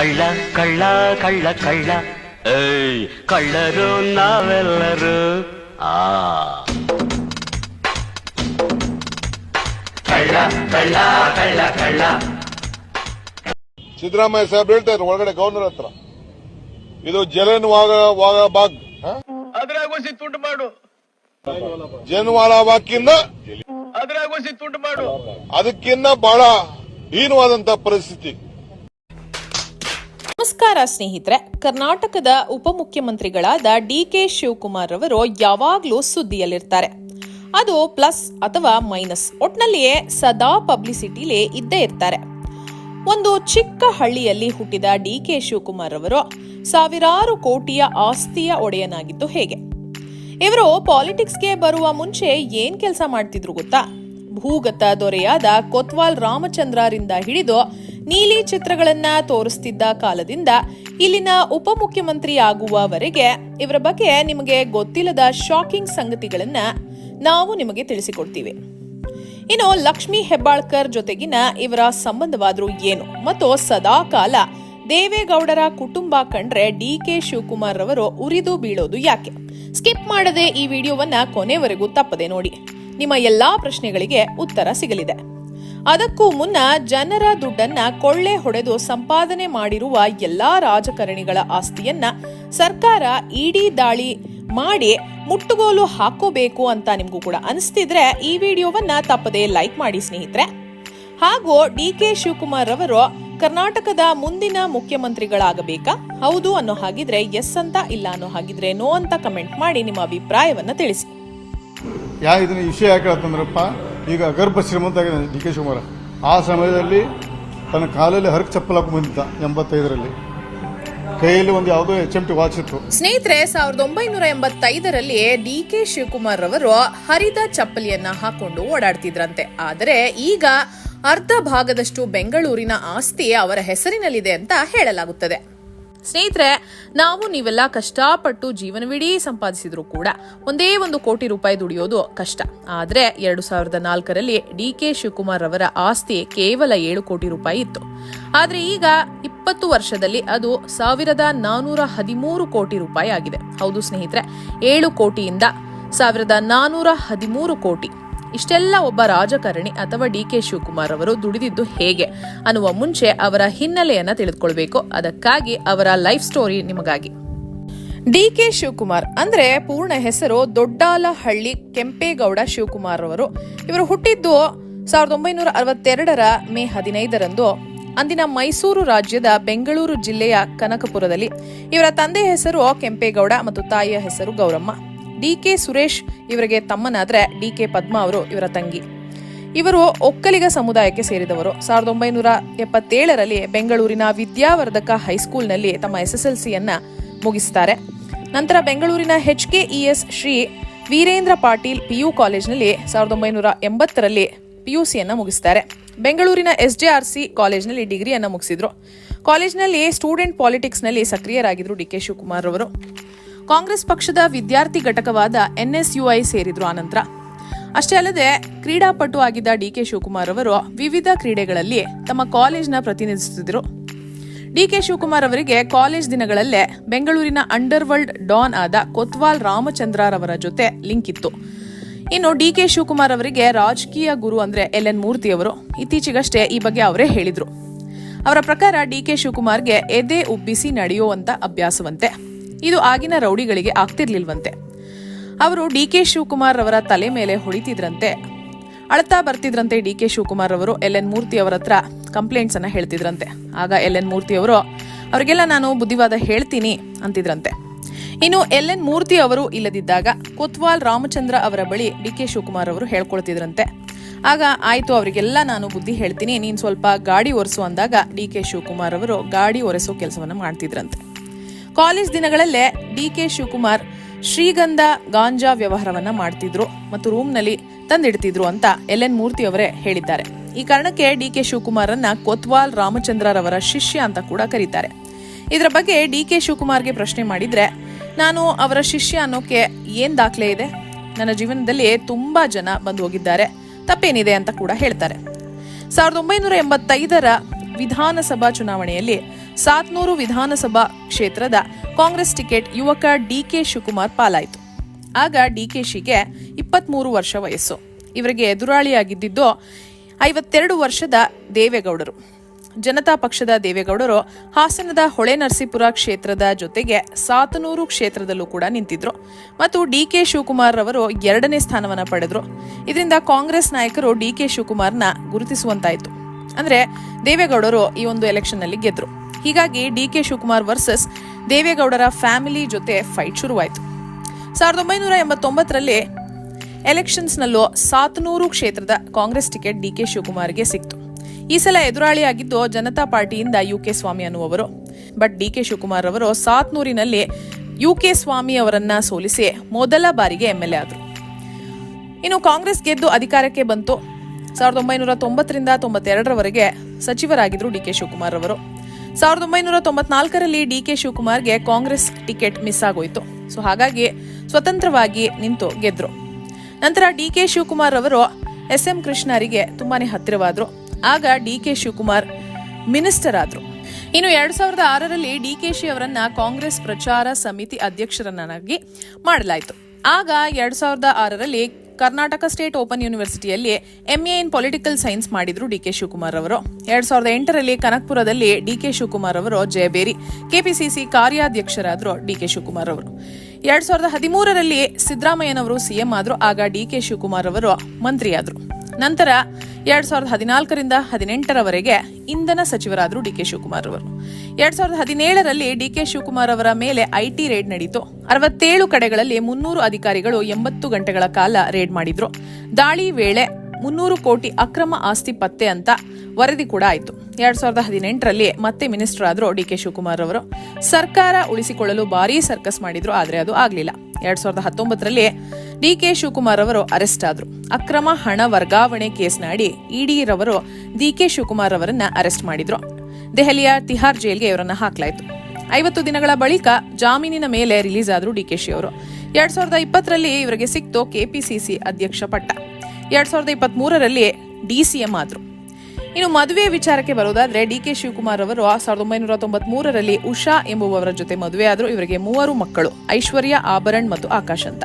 ಕಳ್ಳ ಕಳ್ಳ ಕಳ್ಳ ಕಳ್ಳ. ಏಯ್ ಕಳ್ಳರು ನಾವೆಲ್ಲರು. ಆ. ಕಳ್ಳ ಕಳ್ಳ ಕಳ್ಳ ಕಳ್ಳ. ಸಿದ್ದರಾಮಯ್ಯ ಸಾಹೇಬ್ ಹೇಳ್ತಾ ಇದ್ರು ಒಳಗಡೆ ಗವರ್ನರ್ ಹತ್ರ. ಇದು ಜಲನ್ ವಾಗ ವಾಗ ಬಾಗ್. ಅದ್ರಾಗೋಸಿ ತುಂಡು ಮಾಡು. ಜನ್ವಾಲ ಬಾಗ್ಕಿಂತ ಅದ್ರಾಗೋಸಿ ತುಂಡು ಮಾಡು. ಅದಕ್ಕಿಂತ ಬಹಳ ಹೀನವಾದಂತ ಪರಿಸ್ಥಿತಿ. ನಮಸ್ಕಾರ ಸ್ನೇಹಿತರೆ. ಕರ್ನಾಟಕದ ಉಪಮುಖ್ಯಮಂತ್ರಿಗಳಾದ ಡಿ ಕೆ ಶಿವಕುಮಾರ್ ಅವರು ಯಾವಾಗ್ಲೂ ಸುದ್ದಿಯಲ್ಲಿರ್ತಾರೆ. ಅದು ಪ್ಲಸ್ ಅಥವಾ ಮೈನಸ್. ಒಟ್ನಲ್ಲಿಯೇ ಸದಾ ಪಬ್ಲಿಸಿಟಿಲಿ ಇದ್ದೇ ಇರ್ತಾರೆ. ಒಂದು ಚಿಕ್ಕ ಹಳ್ಳಿಯಲ್ಲಿ ಹುಟ್ಟಿದ ಡಿ ಕೆ ಶಿವಕುಮಾರ್ ಅವರು ಸಾವಿರಾರು ಕೋಟಿಯ ಆಸ್ತಿಯ ಒಡೆಯನಾಗಿದ್ದು ಹೇಗೆ? ಇವರು ಪಾಲಿಟಿಕ್ಸ್ಗೆ ಬರುವ ಮುಂಚೆ ಏನ್ ಕೆಲಸ ಮಾಡ್ತಿದ್ರು ಗೊತ್ತಾ? ಭೂಗತ ದೊರೆಯಾದ ಕೊತ್ವಾಲ್ ರಾಮಚಂದ್ರರಿಂದ ಹಿಡಿದು ನೀಲಿ ಚಿತ್ರಗಳನ್ನ ತೋರಿಸ್ತಿದ್ದ ಕಾಲದಿಂದ ಇಲ್ಲಿನ ಉಪಮುಖ್ಯಮಂತ್ರಿ ಆಗುವವರೆಗೆ ಇವರ ಬಗ್ಗೆ ನಿಮಗೆ ಗೊತ್ತಿಲ್ಲದ ಶಾಕಿಂಗ್ ಸಂಗತಿಗಳನ್ನ ನಾವು ನಿಮಗೆ ತಿಳಿಸಿಕೊಡ್ತೀವಿ. ಇನ್ನು ಲಕ್ಷ್ಮಿ ಹೆಬ್ಬಾಳ್ಕರ್ ಜೊತೆಗಿನ ಇವರ ಸಂಬಂಧವಾದರೂ ಏನು? ಮತ್ತು ಸದಾ ಕಾಲ ದೇವೇಗೌಡರ ಕುಟುಂಬ ಕಂಡ್ರೆ ಡಿ ಕೆ ಶಿವಕುಮಾರ್ ರವರು ಉರಿದು ಬೀಳೋದು ಯಾಕೆ? ಸ್ಕಿಪ್ ಮಾಡದೆ ಈ ವಿಡಿಯೋವನ್ನ ಕೊನೆವರೆಗೂ ತಪ್ಪದೆ ನೋಡಿ. ನಿಮ್ಮ ಎಲ್ಲಾ ಪ್ರಶ್ನೆಗಳಿಗೆ ಉತ್ತರ ಸಿಗಲಿದೆ. ಅದಕ್ಕೂ ಮುನ್ನ ಜನರ ದುಡ್ಡನ್ನ ಕೊಳ್ಳೆ ಹೊಡೆದು ಸಂಪಾದನೆ ಮಾಡಿರುವ ಎಲ್ಲಾ ರಾಜಕಾರಣಿಗಳ ಆಸ್ತಿಯನ್ನ ಸರ್ಕಾರ ಇಡಿ ದಾಳಿ ಮಾಡಿ ಮುಟ್ಟುಗೋಲು ಹಾಕೋಬೇಕು ಅಂತ ನಿಮಗೂ ಕೂಡ ಅನಿಸ್ತಿದ್ರೆ ಈ ವಿಡಿಯೋವನ್ನ ತಪ್ಪದೇ ಲೈಕ್ ಮಾಡಿ ಸ್ನೇಹಿತರೆ. ಹಾಗೂ ಡಿ ಕೆ ಶಿವಕುಮಾರ್ ಅವರು ಕರ್ನಾಟಕದ ಮುಂದಿನ ಮುಖ್ಯಮಂತ್ರಿಗಳಾಗಬೇಕಾ? ಹೌದು ಅನ್ನೋ ಹಾಗಿದ್ರೆ ಎಸ್ ಅಂತ ಇಲ್ಲ ಅನ್ನೋ ಹಾಗಿದ್ರೆ ನೋ ಅಂತ ಕಮೆಂಟ್ ಮಾಡಿ ನಿಮ್ಮ ಅಭಿಪ್ರಾಯವನ್ನ ತಿಳಿಸಿ. ಯಾ ಇದನ್ನ ವಿಷಯ ಯಾಕೆ ಈಗ ಗರ್ಭ ಶ್ರೀಮಂತ ಆಗಿದ್ದಾನೆ ಡಿ ಕೆ ಶಿವಕುಮಾರ. ಆ ಸಮಯದಲ್ಲಿ ತನ್ನ ಕಾಲಲ್ಲಿ ಹರಕ್ ಹಾಕೊಂಡು ಬಂದಿದ್ದ ಎಂಬತ್ತೈದರಲ್ಲಿ. ಕೈಯಲ್ಲಿ ಒಂದು ಯಾವುದೋ ಎಚ್ ಎಂ ಟಿ ವಾಚ್ ಇತ್ತು. ಸ್ನೇಹಿತರೆ, ಸಾವಿರದ ಒಂಬೈನೂರ ಎಂಬತ್ತೈದರಲ್ಲಿ ಡಿ ಕೆ ಶಿವಕುಮಾರ್ ಅವರು ಹರಿದ ಚಪ್ಪಲಿಯನ್ನ ಹಾಕೊಂಡು ಓಡಾಡ್ತಿದ್ರಂತೆ. ಆದರೆ ಈಗ ಅರ್ಧ ಭಾಗದಷ್ಟು ಬೆಂಗಳೂರಿನ ಆಸ್ತಿ ಅವರ ಹೆಸರಿನಲ್ಲಿದೆ ಅಂತ ಹೇಳಲಾಗುತ್ತದೆ. ಸ್ನೇಹಿತರೆ, ನಾವು ನೀವೆಲ್ಲ ಕಷ್ಟಪಟ್ಟು ಜೀವನವಿಡೀ ಸಂಪಾದಿಸಿದ್ರು ಕೂಡ ಒಂದೇ ಒಂದು ಕೋಟಿ ರೂಪಾಯಿ ದುಡಿಯೋದು ಕಷ್ಟ. ಆದ್ರೆ ಎರಡು ಸಾವಿರದ ನಾಲ್ಕರಲ್ಲಿ ಡಿ ಕೆ ಶಿವಕುಮಾರ್ ಅವರ ಆಸ್ತಿ ಕೇವಲ ಏಳು ಕೋಟಿ ರೂಪಾಯಿ ಇತ್ತು. ಆದ್ರೆ ಈಗ ಇಪ್ಪತ್ತು ವರ್ಷದಲ್ಲಿ ಅದು ಸಾವಿರದ ನಾನೂರ ಹದಿಮೂರು ಕೋಟಿ ರೂಪಾಯಿ ಆಗಿದೆ. ಹೌದು ಸ್ನೇಹಿತರೆ, ಏಳು ಕೋಟಿಯಿಂದ ಸಾವಿರದ ನಾನೂರ ಹದಿಮೂರು ಕೋಟಿ. ಇಷ್ಟೆಲ್ಲ ಒಬ್ಬ ರಾಜಕಾರಣಿ ಅಥವಾ ಡಿ ಕೆ ಶಿವಕುಮಾರ್ ಅವರು ದುಡಿದಿದ್ದು ಹೇಗೆ ಅನ್ನುವ ಮುಂಚೆ ಅವರ ಹಿನ್ನೆಲೆಯನ್ನ ತಿಳಿದುಕೊಳ್ಬೇಕು. ಅದಕ್ಕಾಗಿ ಅವರ ಲೈಫ್ ಸ್ಟೋರಿ ನಿಮಗಾಗಿ. ಡಿ ಕೆ ಶಿವಕುಮಾರ್ ಅಂದ್ರೆ ಪೂರ್ಣ ಹೆಸರು ದೊಡ್ಡಾಲಹಳ್ಳಿ ಕೆಂಪೇಗೌಡ ಶಿವಕುಮಾರ್ ಅವರು. ಇವರು ಹುಟ್ಟಿದ್ದು ಸಾವಿರದ ಒಂಬೈನೂರ ಅರವತ್ತೆರಡರ ಮೇ ಹದಿನೈದರಂದು. ಅಂದಿನ ಮೈಸೂರು ರಾಜ್ಯದ ಬೆಂಗಳೂರು ಜಿಲ್ಲೆಯ ಕನಕಪುರದಲ್ಲಿ. ಇವರ ತಂದೆ ಹೆಸರು ಕೆಂಪೇಗೌಡ ಮತ್ತು ತಾಯಿಯ ಹೆಸರು ಗೌರಮ್ಮ. ಡಿ ಕೆ ಸುರೇಶ್ ಇವರಿಗೆ ತಮ್ಮನಾದ್ರೆ ಡಿ ಕೆ ಪದ್ಮ ಅವರು ಇವರ ತಂಗಿ. ಇವರು ಒಕ್ಕಲಿಗ ಸಮುದಾಯಕ್ಕೆ ಸೇರಿದವರು. ಸಾವಿರದ ಒಂಬೈನೂರ ಎಪ್ಪತ್ತೇಳರಲ್ಲಿ ಬೆಂಗಳೂರಿನ ವಿದ್ಯಾವರ್ಧಕ ಹೈಸ್ಕೂಲ್ನಲ್ಲಿ ತಮ್ಮ ಎಸ್ ಎಸ್ ಎಲ್ ಸಿಯನ್ನು ಮುಗಿಸ್ತಾರೆ. ನಂತರ ಬೆಂಗಳೂರಿನ H K E S Shri Veerendra Patil P U ಕಾಲೇಜ್ನಲ್ಲಿ ಸಾವಿರದ ಒಂಬೈನೂರ ಎಂಬತ್ತರಲ್ಲಿ ಪಿಯುಸಿಯನ್ನ ಮುಗಿಸ್ತಾರೆ. ಬೆಂಗಳೂರಿನ ಎಸ್ ಜೆ ಆರ್ ಸಿ ಕಾಲೇಜ್ನಲ್ಲಿ ಡಿಗ್ರಿಯನ್ನು ಮುಗಿಸಿದರು. ಕಾಲೇಜ್ನಲ್ಲಿ ಸ್ಟೂಡೆಂಟ್ ಪಾಲಿಟಿಕ್ಸ್ನಲ್ಲಿ ಸಕ್ರಿಯರಾಗಿದ್ದರು ಡಿ ಕೆ ಶಿವಕುಮಾರ್ ಅವರು. ಕಾಂಗ್ರೆಸ್ ಪಕ್ಷದ ವಿದ್ಯಾರ್ಥಿ ಘಟಕವಾದ ಎನ್ಎಸ್ಯುಐ ಸೇರಿದ್ರು ಆನಂತರ. ಅಷ್ಟೇ ಅಲ್ಲದೆ, ಕ್ರೀಡಾಪಟು ಆಗಿದ್ದ ಡಿ ಕೆ ಶಿವಕುಮಾರ್ ಅವರು ವಿವಿಧ ಕ್ರೀಡೆಗಳಲ್ಲಿ ತಮ್ಮ ಕಾಲೇಜ್ನ ಪ್ರತಿನಿಧಿಸುತ್ತಿದ್ದರು. ಡಿ ಕೆ ಶಿವಕುಮಾರ್ ಅವರಿಗೆ ಕಾಲೇಜ್ ದಿನಗಳಲ್ಲೇ ಬೆಂಗಳೂರಿನ ಅಂಡರ್ ವರ್ಲ್ಡ್ ಡಾನ್ ಆದ ಕೊತ್ವಾಲ್ ರಾಮಚಂದ್ರರವರ ಜೊತೆ ಲಿಂಕ್ ಇತ್ತು. ಇನ್ನು ಡಿ ಕೆ ಶಿವಕುಮಾರ್ ಅವರಿಗೆ ರಾಜಕೀಯ ಗುರು ಅಂದ್ರೆ ಎಲ್. ಎನ್. ಮೂರ್ತಿ ಅವರು ಇತ್ತೀಚೆಗಷ್ಟೇ ಈ ಬಗ್ಗೆ ಅವರೇ ಹೇಳಿದ್ರು. ಅವರ ಪ್ರಕಾರ ಡಿ ಕೆ ಶಿವಕುಮಾರ್ಗೆ ಎದೆ ಉಬ್ಬಿಸಿ ನಡೆಯುವಂತ ಅಭ್ಯಾಸವಂತೆ. ಇದು ಆಗಿನ ರೌಡಿಗಳಿಗೆ ಆಗ್ತಿರ್ಲಿಲ್ವಂತೆ. ಅವರು ಡಿ ಕೆ ಶಿವಕುಮಾರ್ ಅವರ ತಲೆ ಮೇಲೆ ಹೊಡಿತಿದ್ರಂತೆ ಅಳ್ತಾ ಬರ್ತಿದ್ರಂತೆ ಡಿ ಕೆ ಶಿವಕುಮಾರ್ ಅವರು ಎಲ್ ಎನ್ ಮೂರ್ತಿ ಅವರ ಹತ್ರ ಕಂಪ್ಲೇಂಟ್ಸ್ ಅನ್ನ ಹೇಳ್ತಿದ್ರಂತೆ. ಆಗ ಎಲ್ ಎನ್ ಮೂರ್ತಿ ಅವರು, ಅವರಿಗೆಲ್ಲ ನಾನು ಬುದ್ಧಿವಾದ ಹೇಳ್ತೀನಿ ಅಂತಿದ್ರಂತೆ. ಇನ್ನು ಎಲ್ ಎನ್ ಮೂರ್ತಿ ಅವರು ಇಲ್ಲದಿದ್ದಾಗ ಕೊತ್ವಾಲ್ ರಾಮಚಂದ್ರ ಅವರ ಬಳಿ ಡಿ ಕೆ ಶಿವಕುಮಾರ್ ಅವರು ಹೇಳ್ಕೊಳ್ತಿದ್ರಂತೆ. ಆಗ, ಆಯಿತು, ಅವರಿಗೆಲ್ಲ ನಾನು ಬುದ್ಧಿ ಹೇಳ್ತೀನಿ, ನೀನು ಸ್ವಲ್ಪ ಗಾಡಿ ಒರೆಸು ಅಂದಾಗ ಡಿ ಕೆ ಶಿವಕುಮಾರ್ ಅವರು ಗಾಡಿ ಒರೆಸೋ ಕೆಲಸವನ್ನು ಮಾಡ್ತಿದ್ರಂತೆ. ಕಾಲೇಜ್ ದಿನಗಳಲ್ಲೇ ಡಿ ಕೆ ಶಿವಕುಮಾರ್ ಶ್ರೀಗಂಧ ಗಾಂಜಾ ವ್ಯವಹಾರವನ್ನ ಮಾಡ್ತಿದ್ರು ಮತ್ತು ರೂಮ್ನಲ್ಲಿ ತಂದಿಡ್ತಿದ್ರು ಅಂತ ಎಲ್ ಎನ್ ಮೂರ್ತಿ ಅವರೇ ಹೇಳಿದ್ದಾರೆ. ಈ ಕಾರಣಕ್ಕೆ ಡಿ ಕೆ ಶಿವಕುಮಾರನ್ನ ಕೊತ್ವಾಲ್ ರಾಮಚಂದ್ರರವರ ಶಿಷ್ಯ ಅಂತ ಕೂಡ ಕರೀತಾರೆ. ಇದರ ಬಗ್ಗೆ ಡಿ ಕೆ ಶಿವಕುಮಾರ್ಗೆ ಪ್ರಶ್ನೆ ಮಾಡಿದ್ರೆ, ನಾನು ಅವರ ಶಿಷ್ಯ ಅನ್ನೋಕೆ ಏನ್ ದಾಖಲೆ ಇದೆ? ನನ್ನ ಜೀವನದಲ್ಲಿ ತುಂಬಾ ಜನ ಬಂದು ಹೋಗಿದ್ದಾರೆ. ತಪ್ಪೇನಿದೆ? ಅಂತ ಕೂಡ ಹೇಳ್ತಾರೆ. ಸಾವಿರದ ಒಂಬೈನೂರ ಎಂಬತ್ತೈದರ ವಿಧಾನಸಭಾ ಚುನಾವಣೆಯಲ್ಲಿ ಸಾತ್ನೂರು ವಿಧಾನಸಭಾ ಕ್ಷೇತ್ರದ ಕಾಂಗ್ರೆಸ್ ಟಿಕೆಟ್ ಯುವಕ ಡಿಕೆ ಶಿವಕುಮಾರ್ ಪಾಲಾಯಿತು. ಆಗ ಡಿಕೆಶಿಗೆ ಇಪ್ಪತ್ಮೂರು ವರ್ಷ ವಯಸ್ಸು. ಇವರಿಗೆ ಎದುರಾಳಿಯಾಗಿದ್ದಿದ್ದು ಐವತ್ತೆರಡು ವರ್ಷದ ದೇವೇಗೌಡರು. ಜನತಾ ಪಕ್ಷದ ದೇವೇಗೌಡರು ಹಾಸನದ ಹೊಳೆನರಸೀಪುರ ಕ್ಷೇತ್ರದ ಜೊತೆಗೆ ಸಾತನೂರು ಕ್ಷೇತ್ರದಲ್ಲೂ ಕೂಡ ನಿಂತಿದ್ರು. ಮತ್ತು ಡಿಕೆ ಶಿವಕುಮಾರ್ ಅವರು ಎರಡನೇ ಸ್ಥಾನವನ್ನು ಪಡೆದರು. ಇದರಿಂದ ಕಾಂಗ್ರೆಸ್ ನಾಯಕರು ಡಿಕೆ ಶಿವಕುಮಾರ್ನ ಗುರುತಿಸುವಂತಾಯಿತು. ಅಂದ್ರೆ ದೇವೇಗೌಡರು ಈ ಒಂದು ಎಲೆಕ್ಷನ್ನಲ್ಲಿ ಗೆದ್ರು ಡಿ ಕೆ ಶಿವಕುಮಾರ್ ವರ್ಸಸ್ ದೇವೇಗೌಡರ ಫ್ಯಾಮಿಲಿ ಜೊತೆ ಫೈಟ್ ಶುರುವಾಯಿತು. ಸಾವಿರದ ಒಂಬೈನೂರ ಎಂಬತ್ತೊಂಬತ್ತರಲ್ಲಿ ಎಲೆಕ್ಷನ್ಸ್ನಲ್ಲೂ ಸಾತ್ನೂರು ಕ್ಷೇತ್ರದ ಕಾಂಗ್ರೆಸ್ ಟಿಕೆಟ್ ಡಿ ಕೆ ಶಿವಕುಮಾರ್ಗೆ ಸಿಕ್ತು. ಈ ಸಲ ಎದುರಾಳಿಯಾಗಿದ್ದು ಜನತಾ ಪಾರ್ಟಿಯಿಂದ ಯು ಕೆ ಸ್ವಾಮಿ ಅನ್ನುವರು ಬಟ್ ಡಿ ಕೆ ಶಿವಕುಮಾರ್ ಅವರು ಸಾತ್ನೂರಿನಲ್ಲಿ ಯು ಕೆ ಸ್ವಾಮಿ ಅವರನ್ನ ಸೋಲಿಸಿ ಮೊದಲ ಬಾರಿಗೆ ಎಂಎಲ್ಎ ಆದರು. ಇನ್ನು ಕಾಂಗ್ರೆಸ್ ಗೆದ್ದು ಅಧಿಕಾರಕ್ಕೆ ಬಂತು. ಸಾವಿರದ ಒಂಬೈನೂರ ತೊಂಬತ್ತರಿಂದ ತೊಂಬತ್ತೆರಡರವರೆಗೆ ಸಚಿವರಾಗಿದ್ದರು ಡಿ ಕೆ ಶಿವಕುಮಾರ್ ಅವರು. ಸಾವಿರದ ಒಂಬೈನೂರ ತೊಂಬತ್ನಾಲ್ಕರಲ್ಲಿ ಡಿಕೆ ಶಿವಕುಮಾರ್ಗೆ ಕಾಂಗ್ರೆಸ್ ಟಿಕೆಟ್ ಮಿಸ್ ಆಗೋಯ್ತು. ಸೊ ಹಾಗಾಗಿ ಸ್ವತಂತ್ರವಾಗಿ ನಿಂತು ಗೆದ್ರು. ನಂತರ ಡಿ ಕೆ ಶಿವಕುಮಾರ್ ಅವರು ಎಸ್ ಎಂ ಕೃಷ್ಣರಿಗೆ ತುಂಬಾನೇ ಹತ್ತಿರವಾದ್ರು. ಆಗ ಡಿ ಕೆ ಶಿವಕುಮಾರ್ ಮಿನಿಸ್ಟರ್ ಆದ್ರು. ಇನ್ನು ಎರಡ್ ಸಾವಿರದ ಆರರಲ್ಲಿ ಡಿಕೆಶಿ ಅವರನ್ನ ಕಾಂಗ್ರೆಸ್ ಪ್ರಚಾರ ಸಮಿತಿ ಅಧ್ಯಕ್ಷರನ್ನಾಗಿ ಮಾಡಲಾಯಿತು. ಆಗ ಎರಡ್ ಸಾವಿರದ ಆರರಲ್ಲಿ ಕರ್ನಾಟಕ ಸ್ಟೇಟ್ ಓಪನ್ ಯೂನಿವರ್ಸಿಟಿಯಲ್ಲಿ ಎಂಎ ಇನ್ ಪೊಲಿಟಿಕಲ್ ಸೈನ್ಸ್ ಮಾಡಿದ್ರು ಡಿಕೆ ಶಿವಕುಮಾರ್ ಅವರು. ಎರಡ್ ಸಾವಿರದ ಎಂಟರಲ್ಲಿ ಕನಕ್ಪುರದಲ್ಲಿ ಡಿಕೆ ಶಿವಕುಮಾರ್ ಅವರು ಜಯಬೇರಿ ಕೆಪಿಸಿಸಿ ಕಾರ್ಯಾಧ್ಯಕ್ಷರಾದ್ರು ಡಿಕೆ ಶಿವಕುಮಾರ್ ಅವರು. ಎರಡ್ ಸಾವಿರದ ಹದಿಮೂರರಲ್ಲಿ ಸಿದ್ದರಾಮಯ್ಯನವರು ಸಿಎಂ ಆದರು, ಆಗ ಡಿಕೆ ಶಿವಕುಮಾರ್ ಅವರು ಮಂತ್ರಿಯಾದ್ರು. ನಂತರ ಎರಡ್ ಸಾವಿರದ ಹದಿನಾಲ್ಕರಿಂದ ಹದಿನೆಂಟರವರೆಗೆ ಇಂಧನ ಸಚಿವರಾದರು ಡಿಕೆ ಶಿವಕುಮಾರ್ ಅವರು. ಎರಡ್ ಸಾವಿರದ ಹದಿನೇಳರಲ್ಲಿ ಡಿಕೆ ಶಿವಕುಮಾರ್ ಅವರ ಮೇಲೆ ಐಟಿ ರೇಡ್ ನಡೀತು. ಅರವತ್ತೇಳು ಕಡೆಗಳಲ್ಲಿ ಮುನ್ನೂರು ಅಧಿಕಾರಿಗಳು ಎಂಬತ್ತು ಗಂಟೆಗಳ ಕಾಲ ರೇಡ್ ಮಾಡಿದ್ರು. ದಾಳಿ ವೇಳೆ ಮುನ್ನೂರು ಕೋಟಿ ಅಕ್ರಮ ಆಸ್ತಿ ಪತ್ತೆ ಅಂತ ವರದಿ ಕೂಡ ಆಯಿತು. ಎರಡ್ ಸಾವಿರದ ಹದಿನೆಂಟರಲ್ಲಿ ಮತ್ತೆ ಮಿನಿಸ್ಟರ್ ಆದ್ರು ಡಿಕೆ ಶಿವಕುಮಾರ್ ಅವರು ಸರ್ಕಾರ ಉಳಿಸಿಕೊಳ್ಳಲು ಭಾರೀ ಸರ್ಕಸ್ ಮಾಡಿದ್ರು, ಆದ್ರೆ ಅದು ಆಗಲಿಲ್ಲ. ಎರಡ್ ಸಾವಿರದ ಹತ್ತೊಂಬತ್ತರಲ್ಲಿ ಡಿಕೆ ಶಿವಕುಮಾರ್ ಅವರು ಅರೆಸ್ಟ್ ಆದ್ರು. ಅಕ್ರಮ ಹಣ ವರ್ಗಾವಣೆ ಕೇಸ್ನ ಅಡಿ ಇಡಿ ರವರು ಡಿ ಕೆ ಶಿವಕುಮಾರ್ ಅವರನ್ನ ಅರೆಸ್ಟ್ ಮಾಡಿದ್ರು. ದೆಹಲಿಯ ತಿಹಾರ್ ಜೈಲ್ಗೆ ಇವರನ್ನ ಹಾಕಲಾಯಿತು. ಐವತ್ತು ದಿನಗಳ ಬಳಿಕ ಜಾಮೀನಿನ ಮೇಲೆ ರಿಲೀಸ್ ಆದ್ರು ಶಿ ಅವರು ಎರಡ್ ಸಾವಿರದ ಇಪ್ಪತ್ತರಲ್ಲಿ ಇವರಿಗೆ ಸಿಕ್ತು ಕೆಪಿಸಿಸಿ ಅಧ್ಯಕ್ಷ ಪಟ್ಟ. ಎರಡ್ ಸಾವಿರದ ಇಪ್ಪತ್ತ್ ಮೂರರಲ್ಲಿ ಡಿಸಿಎಂ ಆದರು. ಇನ್ನು ಮದುವೆ ವಿಚಾರಕ್ಕೆ ಬರೋದಾದ್ರೆ ಡಿ ಕೆ ಶಿವಕುಮಾರ್ ಅವರು ಸಾವಿರದ ಒಂಬೈನೂರ ತೊಂಬತ್ ಮೂರರಲ್ಲಿ ಉಷಾ ಎಂಬುವವರ ಜೊತೆ ಮದುವೆ ಆದ್ರು. ಇವರಿಗೆ ಮೂವರು ಮಕ್ಕಳು, ಐಶ್ವರ್ಯ, ಆಭರಣ್ ಮತ್ತು ಆಕಾಶ್ ಅಂತ.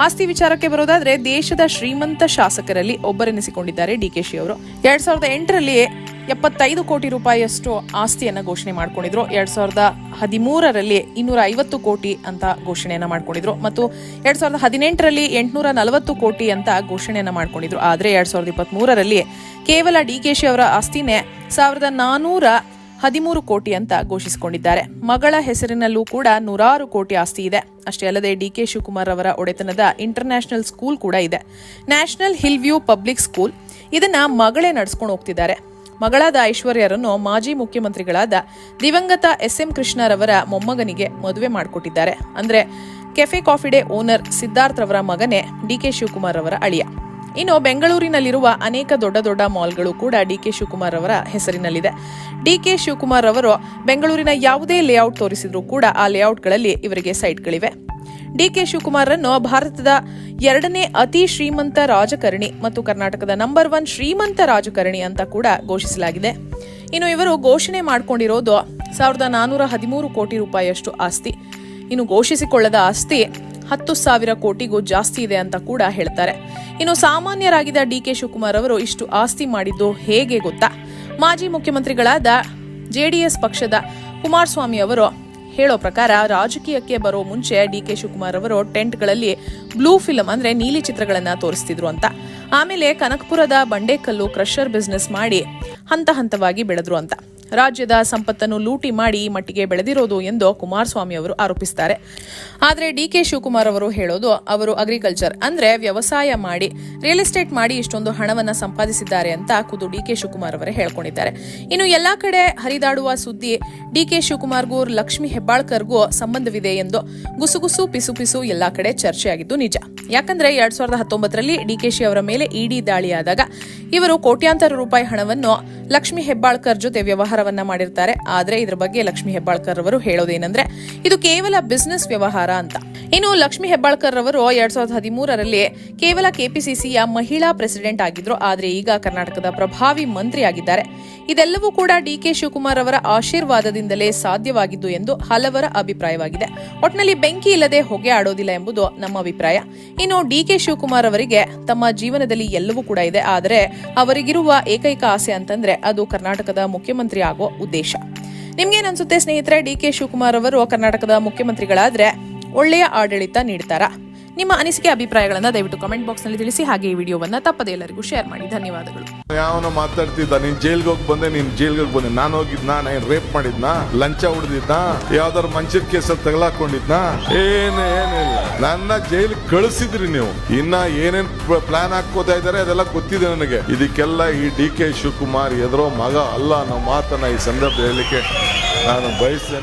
ಆಸ್ತಿ ವಿಚಾರಕ್ಕೆ ಬರೋದಾದ್ರೆ ದೇಶದ ಶ್ರೀಮಂತ ಶಾಸಕರಲ್ಲಿ ಒಬ್ಬರೆನಿಸಿಕೊಂಡಿದ್ದಾರೆ ಡಿಕೆಶಿ ಅವರು ಎರಡ್ ಸಾವಿರದ ಎಂಟರಲ್ಲಿ ಎಪ್ಪತ್ತೈದು ಕೋಟಿ ರೂಪಾಯಿಯಷ್ಟು ಆಸ್ತಿಯನ್ನು ಘೋಷಣೆ ಮಾಡಿಕೊಂಡಿದ್ರು. ಎರಡ್ ಸಾವಿರದ ಹದಿಮೂರರಲ್ಲಿ ಇನ್ನೂರ ಐವತ್ತು ಕೋಟಿ ಅಂತ ಘೋಷಣೆಯನ್ನು ಮಾಡಿಕೊಂಡಿದ್ರು. ಮತ್ತು ಎರಡ್ ಸಾವಿರದ ಹದಿನೆಂಟರಲ್ಲಿ ಎಂಟುನೂರ ನಲವತ್ತು ಕೋಟಿ ಅಂತ ಘೋಷಣೆಯನ್ನು ಮಾಡಿಕೊಂಡಿದ್ರು. ಆದರೆ ಎರಡ್ ಸಾವಿರದ ಇಪ್ಪತ್ತ್ಮೂರರಲ್ಲಿ ಕೇವಲ ಡಿ ಕೆ ಶಿ ಅವರ ಆಸ್ತಿನೇ ಸಾವಿರದ ನಾನೂರ ಹದಿಮೂರು ಕೋಟಿ ಅಂತ ಘೋಷಿಸಿಕೊಂಡಿದ್ದಾರೆ. ಮಗಳ ಹೆಸರಿನಲ್ಲೂ ಕೂಡ ನೂರಾರು ಕೋಟಿ ಆಸ್ತಿ ಇದೆ. ಅಷ್ಟೇ ಅಲ್ಲದೆ ಡಿ ಕೆ ಶಿವಕುಮಾರ್ ಅವರ ಒಡೆತನದ ಇಂಟರ್ನ್ಯಾಷನಲ್ ಸ್ಕೂಲ್ ಕೂಡ ಇದೆ. National Hill View Public School ಇದನ್ನ ಮಗಳೇ ನಡೆಸ್ಕೊಂಡು ಹೋಗ್ತಿದ್ದಾರೆ. ಮಗಳಾದ ಐಶ್ವರ್ಯರನ್ನು ಮಾಜಿ ಮುಖ್ಯಮಂತ್ರಿಗಳಾದ ದಿವಂಗತ ಎಸ್ ಎಂ ಕೃಷ್ಣರವರ ಮೊಮ್ಮಗನಿಗೆ ಮದುವೆ ಮಾಡಿಕೊಟ್ಟಿದ್ದಾರೆ. ಅಂದ್ರೆ Cafe Coffee Day owner Siddharth ರವರ ಮಗನೇ ಡಿಕೆ ಶಿವಕುಮಾರ್ ಅವರ ಅಳಿಯ. ಇನ್ನು ಬೆಂಗಳೂರಿನಲ್ಲಿರುವ ಅನೇಕ ದೊಡ್ಡ ದೊಡ್ಡ ಮಾಲ್ಗಳು ಕೂಡ ಡಿಕೆ ಶಿವಕುಮಾರ್ ಅವರ ಹೆಸರಿನಲ್ಲಿದೆ. ಡಿಕೆ ಶಿವಕುಮಾರ್ ಅವರು ಬೆಂಗಳೂರಿನ ಯಾವುದೇ ಲೇಔಟ್ ತೋರಿಸಿದ್ರೂ ಕೂಡ ಆ ಲೇಔಟ್ಗಳಲ್ಲಿ ಇವರಿಗೆ ಸೈಟ್ಗಳಿವೆ. ಡಿಕೆ ಶಿವಕುಮಾರ್ರನ್ನು ಭಾರತದ ಎರಡನೇ ಅತಿ ಶ್ರೀಮಂತ ರಾಜಕಾರಣಿ ಮತ್ತು ಕರ್ನಾಟಕದ ನಂಬರ್ ಒನ್ ಶ್ರೀಮಂತ ರಾಜಕಾರಣಿ ಅಂತ ಕೂಡ ಘೋಷಿಸಲಾಗಿದೆ. ಇನ್ನು ಇವರು ಘೋಷಣೆ ಮಾಡಿಕೊಂಡಿರೋದು ಸಾವಿರದ ನಾನೂರ ಹದಿಮೂರು ಕೋಟಿ ರೂಪಾಯಿಯಷ್ಟು ಆಸ್ತಿ. ಇನ್ನು ಘೋಷಿಸಿಕೊಳ್ಳದ ಆಸ್ತಿ ಹತ್ತು ಸಾವಿರ ಕೋಟಿಗೂ ಜಾಸ್ತಿ ಇದೆ ಅಂತ ಕೂಡ ಹೇಳ್ತಾರೆ. ಇನ್ನು ಸಾಮಾನ್ಯರಾಗಿದ್ದ ಡಿಕೆ ಶಿವಕುಮಾರ್ ಅವರು ಇಷ್ಟು ಆಸ್ತಿ ಮಾಡಿದ್ದು ಹೇಗೆ ಗೊತ್ತಾ? ಮಾಜಿ ಮುಖ್ಯಮಂತ್ರಿಗಳಾದ ಜೆಡಿಎಸ್ ಪಕ್ಷದ ಕುಮಾರಸ್ವಾಮಿ ಅವರು ಹೇಳೋ ಪ್ರಕಾರ ರಾಜಕೀಯಕ್ಕೆ ಬರೋ ಮುಂಚೆ ಡಿ ಕೆ ಶಿವಕುಮಾರ್ ಅವರು ಟೆಂಟ್ಗಳಲ್ಲಿ ಬ್ಲೂ ಫಿಲ್ಮ್ ಅಂದ್ರೆ ನೀಲಿ ಚಿತ್ರಗಳನ್ನ ತೋರಿಸ್ತಿದ್ರು ಅಂತ. ಆಮೇಲೆ ಕನಕಪುರದ ಬಂಡೆಕಲ್ಲು ಕ್ರಷರ್ ಬಿಸ್ನೆಸ್ ಮಾಡಿ ಹಂತ ಹಂತವಾಗಿ ಬೆಳೆದ್ರು ಅಂತ. ರಾಜ್ಯದ ಸಂಪತ್ತನ್ನು ಲೂಟಿ ಮಾಡಿ ಮಟ್ಟಿಗೆ ಬೆಳೆದಿರೋದು ಎಂದು ಕುಮಾರಸ್ವಾಮಿ ಅವರು ಆರೋಪಿಸ್ತಾರೆ. ಆದರೆ ಡಿಕೆ ಶಿವಕುಮಾರ್ ಅವರು ಹೇಳೋದು, ಅವರು ಅಗ್ರಿಕಲ್ಚರ್ ಅಂದ್ರೆ ವ್ಯವಸಾಯ ಮಾಡಿ ರಿಯಲ್ ಎಸ್ಟೇಟ್ ಮಾಡಿ ಇಷ್ಟೊಂದು ಹಣವನ್ನ ಸಂಪಾದಿಸಿದ್ದಾರೆ ಅಂತ ಖುದ್ದು ಡಿಕೆ ಶಿವಕುಮಾರ್ ಅವರೇ ಹೇಳ್ಕೊಂಡಿದ್ದಾರೆ. ಇನ್ನು ಎಲ್ಲಾ ಕಡೆ ಹರಿದಾಡುವ ಸುದ್ದಿ ಡಿಕೆ ಶಿವಕುಮಾರ್ಗೂ, ಲಕ್ಷ್ಮಿ ಹೆಬ್ಬಾಳ್ಕರ್ಗೂ ಸಂಬಂಧವಿದೆ ಎಂದು ಗುಸುಗುಸು ಪಿಸು ಪಿಸು ಎಲ್ಲಾ ಕಡೆ ಚರ್ಚೆಯಾಗಿದ್ದು ನಿಜ. ಯಾಕಂದ್ರೆ ಎರಡ್ ಸಾವಿರದ ಹತ್ತೊಂಬತ್ತರಲ್ಲಿ ಡಿಕೆಶಿ ಅವರ ಮೇಲೆ ಇಡಿ ದಾಳಿಯಾದಾಗ ಇವರು ಕೋಟ್ಯಾಂತರ ರೂಪಾಯಿ ಹಣವನ್ನು ಲಕ್ಷ್ಮಿ ಹೆಬ್ಬಾಳ್ಕರ್ ಜೊತೆ ವ್ಯವಹಾರವನ್ನ ಮಾಡಿರ್ತಾರೆ. ಆದ್ರೆ ಇದ್ರ ಬಗ್ಗೆ ಲಕ್ಷ್ಮಿ ಹೆಬ್ಬಾಳ್ಕರ್ ಅವರು ಹೇಳೋದೇನಂದ್ರೆ ಇದು ಕೇವಲ ಬಿಸ್ನೆಸ್ ವ್ಯವಹಾರ ಅಂತ. ಇನ್ನು ಲಕ್ಷ್ಮಿ ಹೆಬ್ಬಾಳ್ಕರ್ ಅವರು ಎರಡ್ ಸಾವಿರದ ಹದಿಮೂರರಲ್ಲಿ ಕೇವಲ ಕೆಪಿಸಿಸಿಯ ಮಹಿಳಾ ಪ್ರೆಸಿಡೆಂಟ್ ಆಗಿದ್ರು. ಆದರೆ ಈಗ ಕರ್ನಾಟಕದ ಪ್ರಭಾವಿ ಮಂತ್ರಿ ಆಗಿದ್ದಾರೆ ಇದೆಲ್ಲವೂ ಕೂಡ ಡಿಕೆ ಶಿವಕುಮಾರ್ ಅವರ ಆಶೀರ್ವಾದದಿಂದಲೇ ಸಾಧ್ಯವಾಗಿದ್ದು ಎಂದು ಹಲವರ ಅಭಿಪ್ರಾಯವಾಗಿದೆ. ಒಟ್ನಲ್ಲಿ ಬೆಂಕಿ ಇಲ್ಲದೆ ಹೊಗೆ ಆಡೋದಿಲ್ಲ ಎಂಬುದು ನಮ್ಮ ಅಭಿಪ್ರಾಯ. ಇನ್ನು ಡಿಕೆ ಶಿವಕುಮಾರ್ ಅವರಿಗೆ ತಮ್ಮ ಜೀವನದಲ್ಲಿ ಎಲ್ಲವೂ ಕೂಡ ಇದೆ. ಆದರೆ ಅವರಿಗಿರುವ ಏಕೈಕ ಆಸೆ ಅಂತಂದ್ರೆ ಅದು ಕರ್ನಾಟಕದ ಮುಖ್ಯಮಂತ್ರಿ ಆಗೋ ಉದ್ದೇಶ. ನಿಮ್ಗೇನ್ ಅನ್ಸುತ್ತೆ ಸ್ನೇಹಿತರೆ ಡಿ ಕೆ ಶಿವಕುಮಾರ್ ಅವರು ಕರ್ನಾಟಕದ ಮುಖ್ಯಮಂತ್ರಿಗಳಾದ್ರೆ ಒಳ್ಳೆಯ ಆಡಳಿತ ನೀಡ್ತಾರಾ? ನಿಮ್ಮ ಅನಿಸಿಕೆ ಅಭಿಪ್ರಾಯಗಳನ್ನ ದಯವಿಟ್ಟು ಕಾಮೆಂಟ್ ಬಾಕ್ಸ್ನಲ್ಲಿ ತಿಳಿಸಿ, ಹಾಗೆ ಈ ವಿಡಿಯೋವನ್ನ ತಪ್ಪದೆ ಎಲ್ಲರಿಗೂ ಶೇರ್ ಮಾಡಿ. ಧನ್ಯವಾದಗಳು. ಯಾವನು ಮಾತಾಡ್ತಿದ್ದ, ನೀನ್ ಜೈಲ್ಗೆ ಹೋಗಿ ಬಂದೆ, ನೀನ್ ಜೈಲ್ಗೆ ಹೋಗಿ ಬಂದೆ. ನಾನು ಹೋಗಿದ್ನ? ನಾನು ರೇಪ್ ಮಾಡಿದ್ನ? ಲಂಚ ಹೊಡೆದಿದ್ನ? ಯಾವ್ದಾರು ಮಂಚದ ಕೇಸ್ ತಗಲಾಕೊಂಡಿದ್ನ? ಏನೇ ಏನಿಲ್ಲ ನನ್ನ ಜೈಲ್ ಕಳಿಸಿದ್ರಿ ನೀವು. ಇನ್ನ ಏನೇನ್ ಪ್ಲಾನ್ ಹಾಕೋತಾ ಇದಾರೆ, ಅದೆಲ್ಲ ಗೊತ್ತಿದೆ ನನಗೆ. ಇದಕ್ಕೆಲ್ಲ ಈ ಡಿ ಕೆ ಶಿವಕುಮಾರ್ ಎದುರೋ ಮಗ ಅಲ್ಲ ಅನ್ನೋ ಮಾತನ್ನ ಈ ಸಂದರ್ಭ ಹೇಳಲಿಕ್ಕೆ ನಾನು ಬಯಸ್ತೇನೆ.